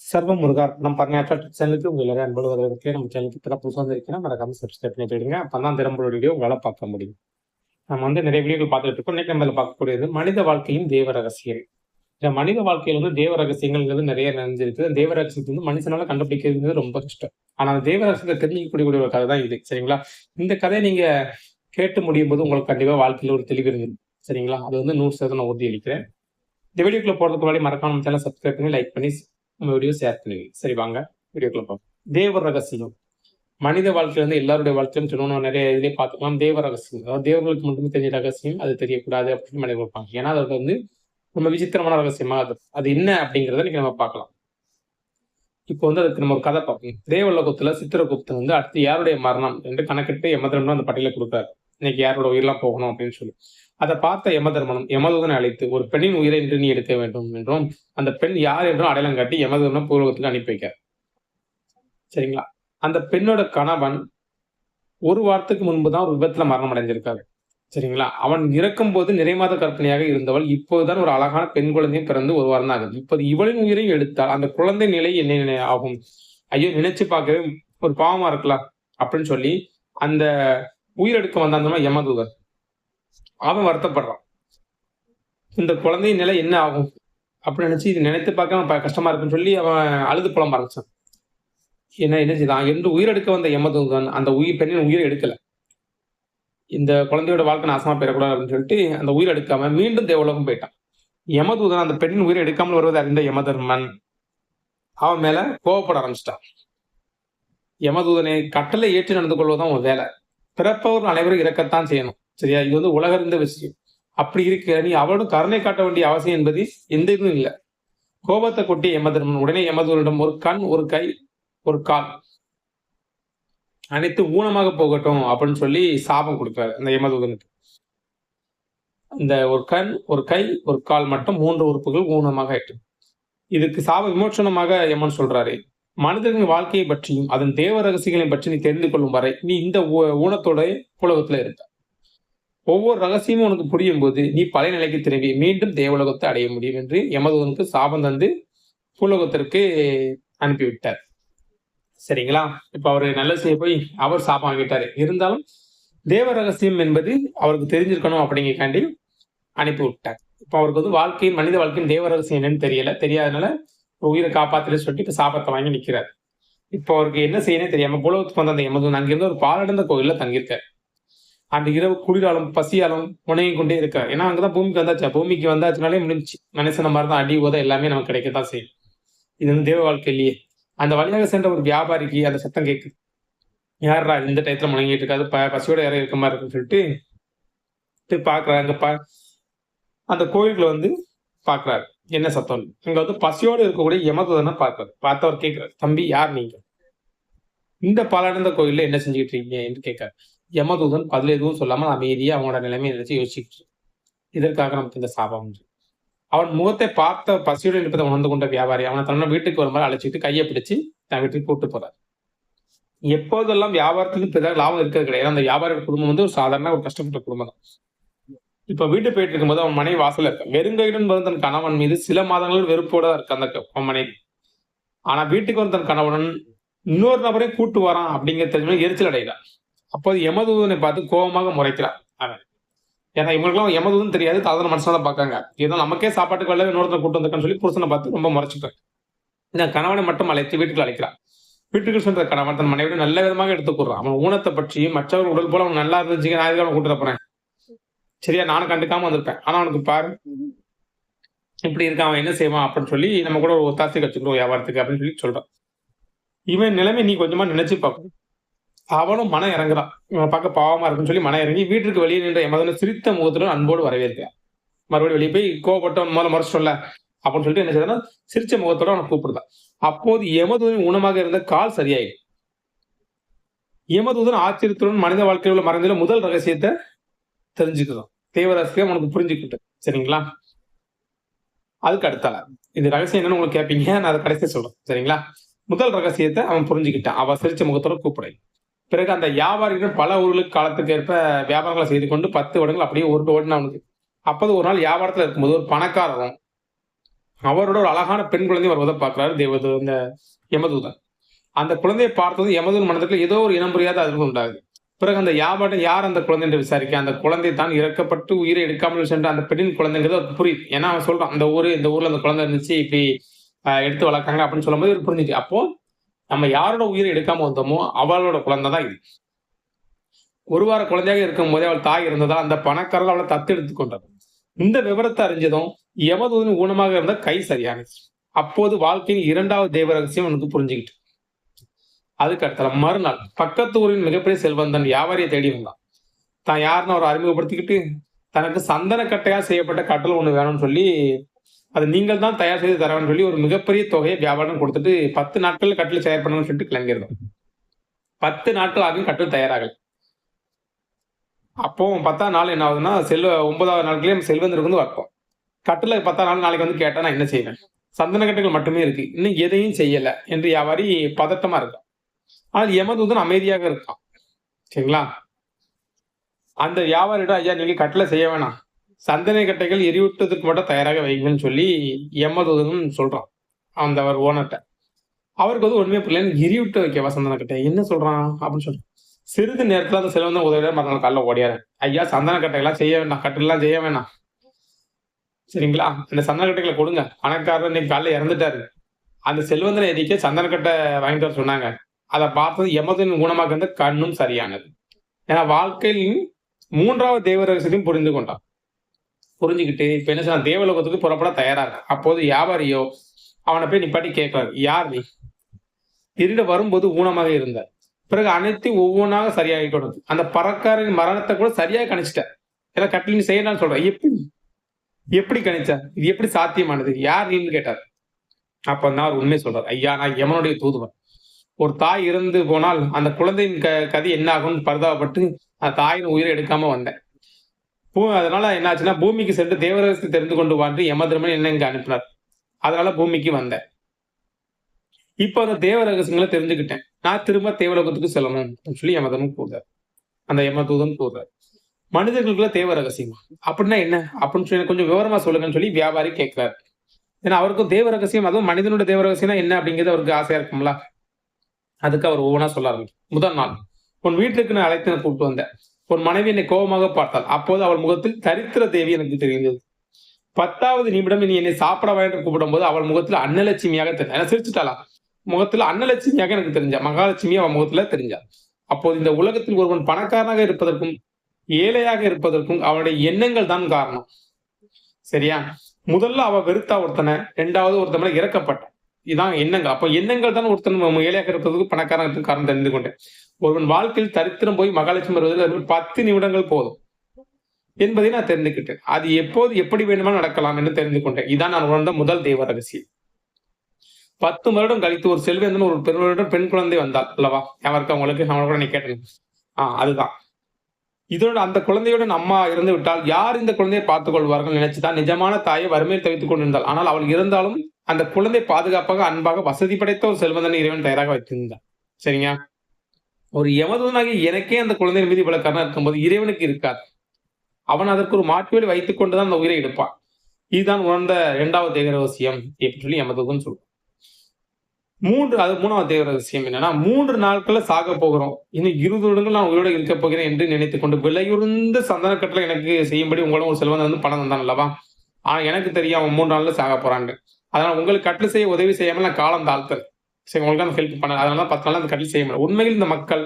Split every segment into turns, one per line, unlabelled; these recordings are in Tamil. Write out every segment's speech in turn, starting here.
சர்வ முருகார் நம்ம பரநாட்டா சேனலுக்கு உங்கள் எல்லாரும் அன்போடு வரவேற்கே நம்ம சேனலுக்கு இப்போ புதுசாக வந்திருக்கீங்கன்னா மறக்காம சப்ஸ்கிரைப் பண்ணி போயிடுங்க. அப்போ தான் திறம்பட வீடியோ உங்களால் பார்க்க முடியும். நம்ம வந்து நிறைய வீடியோக்கள் பார்த்துட்டு இருக்கோம். இன்னைக்கு நம்ம இதில் பார்க்கக்கூடியது மனித வாழ்க்கையின் தேவ ரகசியம் இந்த மனித வாழ்க்கையில் வந்து தேவ ரகசியங்கள்ங்கிறது நிறைய நிறைஞ்சிருக்கு. தேவ ரகசியத்தை வந்து மனுஷனால கண்டுபிடிக்கிறது ரொம்ப கஷ்டம். ஆனால் அந்த தேவ ரகசியத்தை தெரிஞ்சிக்கக்கூடிய ஒரு கதை தான் இது. சரிங்களா? இந்த கதையை நீங்க கேட்டு முடியும் போது உங்களுக்கு கண்டிப்பாக வாழ்க்கையில் ஒரு தெளிவு இருந்தது சரிங்களா? அது வந்து நூறு சதவீதம் நான் உறுதி அளிக்கிறேன். இந்த வீடியோக்குள்ள போகிறதுக்கு முன்னாடி மறக்காம சேனல் சப்ஸ்கிரைப் பண்ணி லைக் பண்ணி நம்ம வீடியோ ஷேர் பண்ணுவீங்க சரி வாங்க. வீடியோக்குள்ள போவோம் தேவ ரகசியம். மனித வாழ்க்கையில இருந்து எல்லாருடைய வாழ்க்கையும் சொல்லணும் நிறைய இதுலேயே பார்த்துக்கலாம். தேவ ரகசியம். அதாவது தேவர்களுக்கு மட்டுமே தெரிஞ்ச ரகசியம் அது தெரியக்கூடாது அப்படின்னு மனித வைப்பாங்க ஏன்னா அது வந்து ரொம்ப விசித்திரமான ரகசியமா அது. அது என்ன அப்படிங்கிறத இன்னைக்கு நம்ம பார்க்கலாம். இப்போ வந்து அதுக்கு நம்ம ஒரு கதை பார்ப்போம். தேவலோகத்துல சித்திரகுப்தன் வந்து அடுத்து யாருடைய மரணம் என்று கணக்கிட்டு யமதர்மன் அந்த பட்டியலை கொடுத்தாரு இன்னைக்கு யாரோட உயிரெல்லாம் போகணும் அப்படின்னு சொல்லி. அதை பார்த்த யமதர்மனும் யமதூதனை அழைத்து ஒரு பெண்ணின் உயிரை என்று நீ எடுக்க வேண்டும் என்றும் அந்த பெண் யார் என்றும் அடையாளம் காட்டி யமதூதனை பூர்வகத்துக்கு அனுப்பி வைக்கார் சரிங்களா? அந்த பெண்ணோட கணவன் ஒரு வாரத்துக்கு முன்பு தான் ஒரு விபத்துல மரணம் அடைஞ்சிருக்காரு. சரிங்களா? அவன் இறக்கும் போது நிறைமாத கற்பனையாக இருந்தவள் இப்போதுதான் ஒரு அழகான பெண் குழந்தையும் பிறந்து ஒரு வாரம் தான் ஆகுது. இப்போது இவளின் உயிரையும் எடுத்தால் அந்த குழந்தை நிலை என்ன ஆகும்? ஐயோ நினைச்சு பார்க்கவே ஒரு பாவமா இருக்கலாம் அப்படின்னு சொல்லி அந்த உயிரெடுக்க வந்தாந்தமா யமதூதர் அவன் வருத்தப்படுறான். இந்த குழந்தையின் நிலை என்ன ஆகும்? அப்படின்னு நினைச்சு இது நினைத்து பார்க்க அவன் கஷ்டமா இருக்குன்னு சொல்லி அவன் அழுது புலம்ப ஆரம்பிச்சான். என்ன என்ன செய்தான்? என்று உயிரெடுக்க வந்த யமதூதன் அந்த உயிர் பெண்ணின் உயிரை எடுக்கல. இந்த குழந்தையோட வாழ்க்கை நாசமா போயிடக்கூடாது அப்படின்னு சொல்லிட்டு அந்த உயிர் எடுக்காம மீண்டும் தேவலோகம் போயிட்டான். யமதூதன் அந்த பெண்ணின் உயிரை எடுக்காமல் வருவதை அறிந்த யமதர்மன் அவன் மேல கோவப்பட ஆரம்பிச்சிட்டான். யமதூதனை கட்டளை ஏற்றி நடந்து கொள்வதுதான் உன் வேலை. பிறப்பவர் அனைவரும் இறக்கத்தான் செய்யணும். சரியா? இது வந்து உலகறிந்த விஷயம். அப்படி இருக்க நீ அவளும் கருணை காட்ட வேண்டிய அவசியம் என்பது எந்த இதுவும் இல்லை. கோபத்தை கொட்டிய யமதர்மன் உடனே யமதர்மனிடம் ஒரு கண் ஒரு கை ஒரு கால். அனைத்து ஊனமாக போகட்டும் அப்படின்னு சொல்லி சாபம் கொடுக்குறாரு அந்த யமதூதனுக்கு இந்த ஒரு கண் ஒரு கை ஒரு கால் மட்டும் மூன்று உறுப்புகள் ஊனமாக ஆயிட்டு இதுக்கு சாப விமோச்சனமாக யமன் சொல்றாரு மனிதர்களின் வாழ்க்கையை பற்றியும் அதன் தேவ ரகசியங்களையும் பற்றி நீ தெரிந்து கொள்ளும் வரை நீ இந்த ஊ- ஊனத்தோட புலகத்துல இருக்க ஒவ்வொரு ரகசியமும் உனக்கு புரியும் போது நீ பழைய நிலைக்கு திரும்பி மீண்டும் தேவலோகத்தை அடைய முடியும் என்று யமதூதனுக்கு சாபம் தந்து பூலோகத்திற்கு அனுப்பிவிட்டார். சரிங்களா? இப்ப அவரு நல்ல செய்ய போய் அவர் சாபம் வாங்கிட்டாரு. இருந்தாலும் தேவ ரகசியம் என்பது அவருக்கு தெரிஞ்சிருக்கணும் அப்படிங்கிறக்காண்டி அனுப்பி விட்டார் இப்ப அவருக்கு வந்து வாழ்க்கையின் மனித வாழ்க்கையின் தேவ ரகசியம் என்னன்னு தெரியல. தெரியாதனால ஒரு உயிரை காப்பாத்துல சொல்லிட்டு இப்ப சாபத்தை வாங்கி நிற்கிறார் இப்போ அவருக்கு என்ன செய்யணும் தெரியாம புலகத்துக்கு வந்த அந்த யமதூதன் அங்கிருந்து ஒரு பாலடைந்த கோயில்ல தங்கியிருக்கார். அந்த இரவு குளிராலும் பசியாலும் முனையும் கொண்டே இருக்கா. ஏன்னா அங்கதான் பூமிக்கு வந்தாச்சு? பூமிக்கு வந்தாச்சுனாலே முடிஞ்சு நினைச்சன மாதிரி தான் அடி உத எல்லாமே நமக்கு கிடைக்கத்தான் செய்யும். இது வந்து தேவ வாழ்க்கையிலேயே. அந்த வழியாக சென்ற ஒரு வியாபாரிக்கு அந்த சத்தம் கேட்குது. யாரா இந்த டயத்துல முழங்கிட்டு இருக்காது. ப பசியோட யாரும் இருக்க மாதிரி இருக்குன்னு சொல்லிட்டு போய் பார்க்கறாரு அங்க பா அந்த கோயிலுக்குள்ள வந்து பார்க்குறாரு என்ன சத்தம்? இங்கே வந்து பசியோடு இருக்கக்கூடிய யமதூதனை பார்க்கறாரு. பார்த்தவர் கேட்குறாரு தம்பி யார் நீங்க? இந்த பலனந்த கோயில்ல என்ன செஞ்சுக்கிட்டு இருக்கீங்க? என்று கேட்கிறாரு. யமதூதன் பதில் எதுவும் சொல்லாமல் அமைதியா அவனோட நிலைமையை நினைச்சு யோசிச்சுட்டு இதற்காக நமக்கு இந்த சாபம் அவன் முகத்தை பார்த்த பசியுடன் இருப்பதை உணர்ந்து கொண்ட வியாபாரி அவனை தன்னோட வீட்டுக்கு வருமாறு அழைச்சிட்டு கையை பிடிச்சு தன் வீட்டுக்கு கூப்பிட்டு போறார். எப்போதெல்லாம் வியாபாரத்துக்கு பெரிய லாபம் இருக்கிறது கிடையாது. அந்த வியாபார குடும்பம் வந்து ஒரு சாதாரண ஒரு கஷ்டப்பட்ட குடும்பம் தான். இப்ப வீட்டு போயிட்டு இருக்கும்போது அவன் மனைவி வாசல்ல இருக்க? வெறுங்கையுடன் வந்து தன் கணவன் மீது சில மாதங்கள் வெறுப்போட தான் இருக்கு அந்த மனைவி. ஆனா வீட்டுக்கு வந்து தன் கணவன் இன்னொரு நபரையும் கூட்டு வரான் அப்படிங்கிற தெரிஞ்சு எரிச்சல் அடைகிறான். அப்போது யமதூதனை பார்த்து கோபமாக முறைக்கிறான் அவன். ஏன்னா இவங்களுக்குலாம் யமதூதன் தெரியாது தாதன மனுஷனா தான் பார்க்காங்க. ஏதோ நமக்கே சாப்பாட்டுக்கு வரல இன்னொருத்தனை கூட்டு வந்திருக்கான்னு சொல்லி புருஷனை பார்த்து ரொம்ப முறைச்சிட்டான் இந்த கணவனை மட்டும் அழைத்து வீட்டுக்கு அழைக்கிறான் வீட்டுக்கு சென்ற கணவன் தன் மனைவியோட நல்ல விதமாக எடுத்துக்கூறான் அவன் ஊனத்தை பற்றி மற்றவர் உடல் போல அவன் நல்லா இருந்துச்சு நான் இதுக்கு அவன் கூட்டு போறேன்? சரியா நானும் கண்டுக்காம வந்திருப்பேன். ஆனா அவனுக்கு பாரு இப்படி இருக்கான் அவன் என்ன செய்வான் அப்படின்னு சொல்லி நம்ம கூட ஒரு ஒத்தாசை கற்றுக்கிறோம் வியாபாரத்துக்கு அப்படின்னு சொல்லி சொல்றான். இவன் நிலைமை நீ கொஞ்சமா நினைச்சு பார்க்கணும் அவனும் மன இறங்குறான் இவன் பார்க்க பாவமா இருக்குன்னு சொல்லி மன இறங்கி வீட்டுக்கு வெளியே நின்ற எமதனை சிரித்த முகத்துடன் அன்போடு வரவேற்கிறான். மறுபடியும் வெளியே போய் கோவப்பட்டவன் முதல்ல முறை சொல்ல அப்படின்னு சொல்லிட்டு என்ன செய்யறா சிரிச்ச முகத்தோட அவனை கூப்பிடுதான் அப்போது யமதூதன் ஊனமாக இருந்த கால் சரியாயிடும் எமதுதன் ஆச்சரியத்துடன் மனித வாழ்க்கையில் உள்ள மறைந்துள்ள முதல் ரகசியத்தை தெரிஞ்சுக்கிறோம். தேவ ரகசியம் உனக்கு புரிஞ்சுக்கிட்டு சரிங்களா? அதுக்கு அடுத்தால இந்த ரகசியம் என்னன்னு உங்களுக்கு கேட்பீங்க நான் அதை கடைசியா சொல்றேன் சரிங்களா? முதல் ரகசியத்தை அவன் புரிஞ்சுக்கிட்டான். அவன் சிரிச்ச முகத்தோட கூப்பிடு பிறகு அந்த வியாபாரிகள் பல ஊர்களுக்கு காலத்துக்கு ஏற்ப வியாபாரங்களை செய்து கொண்டு பத்து வருடங்கள் அப்படியே ஒரு ஓடினா அவனுக்கு அப்போது ஒரு நாள் வியாபாரத்தில் இருக்கும்போது ஒரு பணக்காரரும் அவரோட ஒரு அழகான பெண் குழந்தை வருவதை பார்க்குறாரு தேவதூ இந்த யமதூதன். அந்த குழந்தையை பார்த்ததும் யமதூன் மனதில் ஏதோ ஒரு இனம் புரியாத அதிர்வு உண்டாகுது. பிறகு அந்த யாபாட்டம் யார் அந்த குழந்தை என்று விசாரிக்க அந்த குழந்தை தான் இறக்கப்பட்டு உயிரை எடுக்காமல் சென்ற அந்த பெண்ணின் குழந்தைங்கிறது அவருக்கு புரியுது. ஏன்னா அவன் சொல்றான் அந்த ஊர் இந்த ஊர்ல அந்த குழந்தை இருந்துச்சு இப்படி எடுத்து வளர்க்காங்க அப்படின்னு சொல்லும்போது இவர் புரிஞ்சுச்சு அப்போ நம்ம யாரோட உயிரை எடுக்காம வந்தோமோ அவளோட குழந்தை தான் இது. ஒரு வார குழந்தையாக இருக்கும் போதே அவள் தாய் இருந்ததால் அந்த பணக்காரர் அவளை தத்தெடுத்து கொண்டார் இந்த விவரத்தை அறிஞ்சதும் எவதூதன் ஊனமாக இருந்த கை சரியானுச்சு அப்போது வாழ்க்கையின் இரண்டாவது தெய்வ ரகசியம் எனக்கு புரிஞ்சுக்கிட்டு. அதுக்கு அடுத்த மறுநாள் பக்கத்து ஊரின் மிகப்பெரிய செல்வந்தன் வியாபாரியை தேடி வந்தான். தான் யாருன்னு அவரை அறிமுகப்படுத்திக்கிட்டு தனக்கு சந்தன கட்டையா செய்யப்பட்ட கட்டல் ஒண்ணு வேணும்னு சொல்லி அதை நீங்கள் தான் தயார் செய்து தரவேன்னு சொல்லி ஒரு மிகப்பெரிய தொகையை வியாபாரம் கொடுத்துட்டு பத்து நாட்கள் கட்டில் தயார் பண்ணணும்னு சொல்லிட்டு கிளம்பியிருந்தோம். பத்து நாட்கள் ஆகும் கட்டில் தயாராகல. அப்போ பத்தாம் நாள் என்ன ஆகுதுன்னா செல்வ ஒன்பதாவது நாட்களே செல்வந்தருக்கு வந்து வரப்போம் கட்டில் பத்தாம் நாள் நாளைக்கு வந்து கேட்டால் நான் என்ன செய்வேன்? சந்தன கட்டுகள் மட்டுமே இருக்கு. இன்னும் எதையும் செய்யலை என்று வியாபாரி பதட்டமா இருக்கும் ஆனால் யமதூதன் அமைதியாக இருக்கான். சரிங்களா? அந்த வியாபாரியிடம் ஐயா நீங்க கட்டில செய்ய வேணாம். சந்தன கட்டைகள் எரியூட்டத்துக்கு மட்டும் தயாராக வைங்கன்னு சொல்லி யமதூதன் சொல்றான் அந்த அவர் ஓனர்கிட்ட அவருக்கு வந்து ஒன்றுமே புரியல எரியூட்ட வைக்கவா சந்தன கட்டை என்ன சொல்றான்? அப்படின்னு சொல்றான். சிறிது நேரத்துல அந்த செல்வந்தன் உதவியோட மறுநாள் காலைல ஓடியாரு. ஐயா சந்தன கட்டைகள்லாம் செய்ய வேண்டாம் கட்டிலாம் செய்ய வேணாம் சரிங்களா? அந்த சந்தன கட்டைகளை கொடுங்க. பணக்காரர் இன்னைக்கு காலைல இறந்துட்டாரு. அந்த செல்வந்தனை எதிக்க சந்தன கட்டை வாங்கிட்டு வர சொன்னாங்க. அதை பார்த்தது எமதின் குணமாக இருந்த கண்ணும் சரியானது. ஏன்னா வாழ்க்கையில் மூன்றாவது தெய்வ ரகசியத்தையும் புரிந்து கொண்டான். புரிஞ்சுக்கிட்டு இப்போ என்ன சொன்னா தேவலோகத்துக்கு புறப்பட தயாராக அப்போது வியாபாரியோ அவனை போய் நிப்பாட்டி கேட்கலாம் யார் நீ? திருட வரும்போது ஊனமாக இருந்த பிறகு அனைத்தையும் ஒவ்வொன்றாக சரியாகி கொடுத்து அந்த பறக்காரின் மரணத்தை கூட சரியாக கணிச்சிட்ட ஏன்னா கட்டில் செய்யலாம்னு சொல்றேன். எப்படி? எப்படி கணிச்ச இது எப்படி சாத்தியமானது? யார் நீன்னு கேட்டார். அப்ப நான் அவர் உண்மை சொல்றார் ஐயா நான் எமனுடைய தூதுவன் ஒரு தாய் இறந்து போனால் அந்த குழந்தையின் க கதை என்ன ஆகும்னு பரிதாபப்பட்டு அந்த தாயின் உயிரை எடுக்காம வந்தேன். பூ அதனால என்னாச்சுன்னா பூமிக்கு சென்று தேவரகத்தை தெரிந்து கொண்டு வாழ்ந்து யமதர்மன் என்ன இங்க அனுப்பினார்? அதனால பூமிக்கு வந்தேன். இப்போ அந்த தேவ ரகசியங்களை தெரிஞ்சுக்கிட்டேன். நான் திரும்ப தேவலோகத்துக்கு செல்லணும் அப்படின்னு சொல்லி யமதனும் கூறுறார். அந்த யமதூதன் கூறுறார். மனிதர்களுக்குள்ள தேவ ரகசியம் அப்படின்னா என்ன? அப்படின்னு சொல்லி கொஞ்சம் விவரமா சொல்லுங்கன்னு சொல்லி வியாபாரி கேட்கிறார். ஏன்னா அவருக்கும் தேவ ரகசியம் அதுவும் மனிதனோட தேவ ரகசியம்னா என்ன அப்படிங்கிறது அவருக்கு ஆசையா இருக்கும்ல? அதுக்கு அவர் ஒவ்வொன்றா சொல்ல ஆரம்பிக்கும் முதல் நாள். உன் வீட்டுக்கு நான் அழைத்து நான் கூப்பிட்டு வந்தேன். உன் மனைவி என்னை கோபமாக பார்த்தாள். அப்போது அவள் முகத்தில் தரித்திர தேவி எனக்கு தெரிந்தது. பத்தாவது நிமிடம் நீ என்னை சாப்பிட வேண்டும் கூப்பிடும் போது அவள் முகத்தில் அன்னலட்சுமியாக தெரிஞ்சா என்ன சிரிச்சுட்டாளா? முகத்தில் அன்னலட்சுமியாக எனக்கு தெரிஞ்சா. மகாலட்சுமி அவன் முகத்துல தெரிஞ்சா. அப்போது இந்த உலகத்தில் ஒருவன் பணக்காரனாக இருப்பதற்கும் ஏழையாக இருப்பதற்கும் அவனுடைய எண்ணங்கள் தான் காரணம். சரியா? முதல்ல அவ வெறுத்தா ஒருத்தனை ரெண்டாவது ஒருத்தன் மேல இறக்கப்பட்டான். இதான் எண்ணங்கள். அப்ப எண்ணங்கள் தான் ஒருத்தன் ஏழையாக இருப்பதற்கு இருக்கும் காரணம் தெரிந்து கொண்டேன். ஒருவன் வாழ்க்கையில் தரித்திரம் போய் மகாலட்சுமி வருவதில் பத்து நிமிடங்கள் போதும். என்பதை நான் தெரிந்துக்கிட்டேன் அது எப்போது எப்படி வேண்டுமா நடக்கலாம் என்று தெரிந்து கொண்டேன். இதான் நான் உணர்ந்த முதல் தெய்வ ரகசியம். பத்து வருடம் கழித்து ஒரு செல்வேந்தன் ஒரு பெருமையுடன் பெண் குழந்தை வந்தாள் அல்லவா? அவருக்கு அவங்களுக்கு அவங்கள கூட நீ கேட்டேன். ஆஹ் அதுதான். இதோட அந்த குழந்தையுடன் அம்மா இருந்து விட்டால் யார் இந்த குழந்தையை பார்த்துக் கொள்வார்கள் நினைச்சுதான் நிஜமான தாயை வறுமையில் தவித்துக் கொண்டிருந்தாள். ஆனால் அவள் இருந்தாலும் அந்த குழந்தை பாதுகாப்பாக அன்பாக வசதி படைத்த ஒரு செல்வந்தனை இறைவன் தயாராக வைத்திருந்தான் சரிங்க ஒரு யமதூதனாகி எனக்கே அந்த குழந்தையின் மீது இவ்வளவு கருணை இருக்கும்போது இறைவனுக்கு இருக்காது. அவன் அதற்கு ஒரு மாற்றுவேலை வைத்துக் கொண்டுதான் அந்த உயிரை எடுப்பான். இதுதான் உணர்ந்த இரண்டாவது தேவ ரகசியம் அப்படின்னு சொல்லி எமதுன்னு சொல்லுவான் மூன்று அது மூணாவது தேவ ரகசியம் என்னன்னா மூன்று நாட்கள்ல சாக போகிறோம். இன்னும் இருபது வருடங்கள் நான் உயிரோட இருக்க போகிறேன் என்று நினைத்துக் கொண்டு விலையுறந்த சந்தன கட்டளை எனக்கு செய்யும்படி உங்களும் ஒரு செல்வந்தன் வந்து பணம் தந்தான் அல்லவா? ஆனா எனக்கு தெரியும் அவன் மூன்று நாள்ல சாக போறான்னு. அதனால உங்களுக்கு கட்டளை செய்ய உதவி செய்யாமல் நான் காலம் தாழ்த்தேன் சரி உங்களுக்கு அந்த ஹெல்ப் பண்ண அதனால பத்து நாள் அந்த கல்வி செய்ய முடியும் உண்மையில் இந்த மக்கள்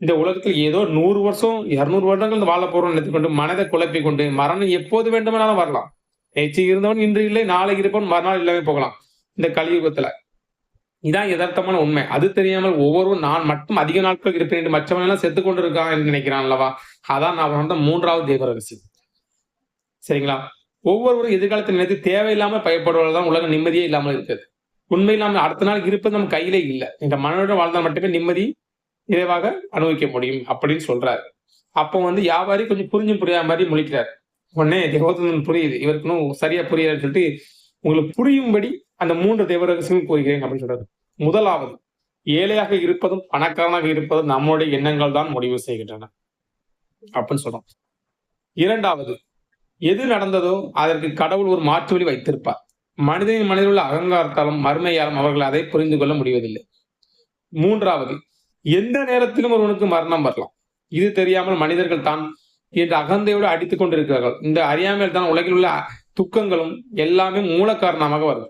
இந்த உலகத்தில் ஏதோ நூறு வருஷம் இரநூறு வருடங்கள் இந்த வாழ போறோம் நினைத்துக் கொண்டு மனதை குழப்பி கொண்டு மரணம் எப்போது வேண்டுமானாலும் வரலாம். நேற்று இருந்தவன் இன்று இல்லை நாளை இருப்பவன் மறுநாள் இல்லாமல் போகலாம். இந்த கலியுகத்துல. இதான் யதார்த்தமான உண்மை. அது தெரியாமல் ஒவ்வொருவரும் நான் மட்டும் அதிக நாட்கள் இருப்பேன் என்று மற்றவன் எல்லாம் செத்து கொண்டு இருக்கான் என்று நினைக்கிறான் அல்லவா? அதான் நான் வந்த மூன்றாவது தேவ ரகசியம் சரிங்களா? ஒவ்வொருவரும் எதிர்காலத்தை நினைத்து தேவையில்லாமல் பயப்படுவதால் தான் உலகம் நிம்மதியே இல்லாமல் இருக்குது உண்மை நாம் அடுத்த நாள் இருப்பது நம்ம கையிலே இல்லை. இந்த மனோட வாழ்ந்தால் மட்டுமே நிம்மதி நிறைவாக அனுபவிக்க முடியும் அப்படின்னு சொல்றாரு. அப்போ வந்து வியாபாரி கொஞ்சம் புரிஞ்சு புரியாத மாதிரி முழிக்கிறார். உடனே தேவதன் புரியுது. இவருக்கு இன்னும் சரியா புரியாதுன்னு சொல்லிட்டு உங்களுக்கு புரியும்படி அந்த மூன்று தேவ ரகசியமும் கூறுகிறேன் அப்படின்னு சொல்றாரு. முதலாவது ஏழையாக இருப்பதும் பணக்காரனாக இருப்பதும் நம்முடைய எண்ணங்கள் தான் முடிவு செய்கின்றன அப்படின்னு சொல்றோம். இரண்டாவது எது நடந்ததோ அதற்கு கடவுள் ஒரு மாற்று வழி வைத்திருப்பார். மனிதனின் மனதில் உள்ள அகங்காரத்தாலும் மறுமையாலும் அவர்கள் அதை புரிந்து கொள்ள முடிவதில்லை. மூன்றாவது எந்த நேரத்திலும் ஒருவனுக்கு மரணம் வரலாம். இது தெரியாமல் மனிதர்கள் தான் என்ற அகந்தையோடு அடித்துக் கொண்டிருக்கிறார்கள். இந்த அறியாமையில் தான் உலகில் உள்ள துக்கங்களும் எல்லாமே மூல காரணமாக வருது.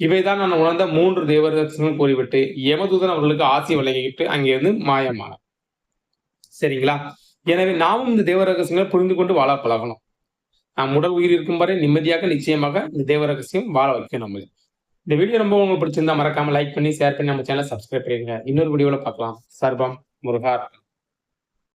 இவைதான் நான் உணர்ந்த மூன்று தேவதர்சனம் கூறிவிட்டு யமதூதன் அவர்களுக்கு ஆசி வழங்கிட்டு அங்கிருந்து மாயமான சரிங்களா? எனவே நாமும் இந்த தேவ ரகசியங்களை புரிந்து கொண்டு வாழ பழகணும். நாம் உடல் உயிர் இருக்கும் வரை நிம்மதியாக நிச்சயமாக இந்த தேவ ரகசியம் வாழ வைக்கும் நம்ம. இந்த வீடியோ ரொம்ப உங்களுக்கு பிடிச்சிருந்தா மறக்காம லைக் பண்ணி ஷேர் பண்ணி நம்ம சேனல் சப்ஸ்கிரைப் பண்ணிருங்க இன்னொரு வீடியோவில் பார்க்கலாம். சர்வம் முருகார்.